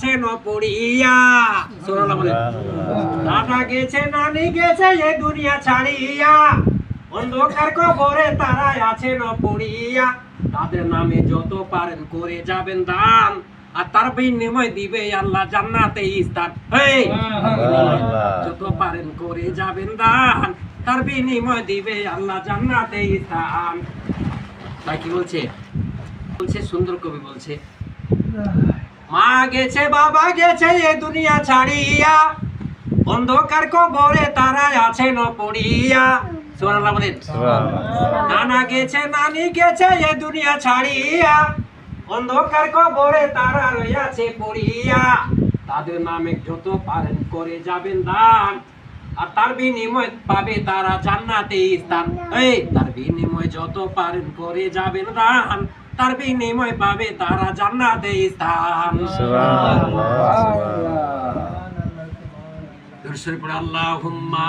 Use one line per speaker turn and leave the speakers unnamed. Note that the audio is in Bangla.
আছেন পড়িয়া সুবহানাল্লাহ বলেন দাদা গেছে নানি গেছে এ দুনিয়া ছাড়িয়া। অন্ধকার কবরে তারা আছেন পড়িয়া তাদের নামে যত পারেন করে যাবেন দান আর তার বিনিময় দিবে আল্লাহ জান্নাতে স্থান এই যত পারেন করে যাবেন দান তার বিনিময় দিবে আল্লাহ জান্নাতে স্থান তাই কি বলছে? বলছে সুন্দর কবি বলছে। মা গেছে বাবা গেছে এ দুনিয়া ছাড়িয়া। অন্ধকার কবরে তারা সুবহানাল্লাহ বলেন। নানা গেছে নানি গেছে এ দুনিয়া ছাড়িয়া। অন্ধকার কবরে তারা রইয়াছে পড়িয়া। তাদের নামে যত পারেন করে যাবেন দান। আর তার বিনিময় পাবে তারা জান্নাতে স্থান। এই তার বিনিময় যত পারেন করে যাবেন দান। তার বিনিময় পাবে তারা জান্নাতে স্থান।
সুবহানাল্লাহ
দর্শন পড়ে আল্লাহুম্মা